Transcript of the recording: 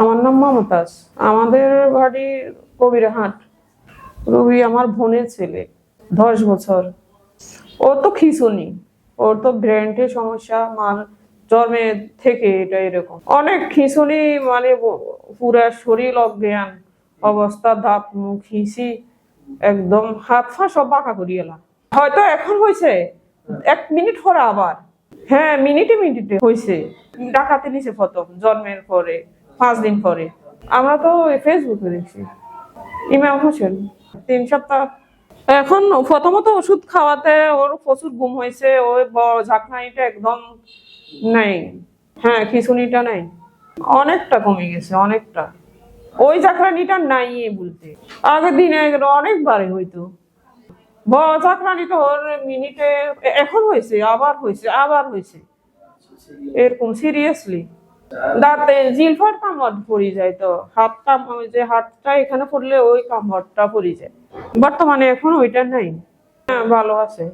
আমার নাম মমতাজ। আমাদের বাড়ি কবিরহাট রবি আমার বোনের ছেলে, দশ বছর। ও তো খিচুনি। ওর তো ব্রেন্টের সমস্যা মান জন্মে থেকে এটা এরকম। অনেক খিচুনি মানে পুরা শরীর অজ্ঞান, অবস্থা ধাপ মুখ একদম হাত ফা সব বাঁকা করিয়ে এলাম হয়তো এখন হয়েছে, এক মিনিট পরে আবার। হ্যাঁ মিনিটে মিনিটে হয়েছে। ডাকাতে নিচে প্রথম, জন্মের পরে। পাঁচ দিন পরে। আমরা তো ফেসবুকে দেখছি। ইমাম হোসেন, তিন সপ্তাহ। এখন প্রথমত ওষুধ খাওয়াতে ওর প্রচুর ঘুম হয়েছে ওই ঝাঁকনাইটা একদম নাই। হ্যাঁ খিচুনিটা নাই। অনেকটা কমে গেছে, অনেকটা। ওই ঝাঁকড়ানিটা নাই বলতে। আগের দিনে অনেকবারে হইতো। বড় ঝাঁকড়ানি তো ওর মিনিটে এখন হয়েছে, আবার হয়েছে আবার হয়েছে। এরকম সিরিয়াসলি দাঁতে জিলফার কামড় পড়ে যায় তো। হাতটা ওই যে হাতটা এখানে পড়লে ওই কামড়টা পড়ে যায়। বর্তমানে এখন ওইটা নাই। হ্যাঁ ভালো আছে।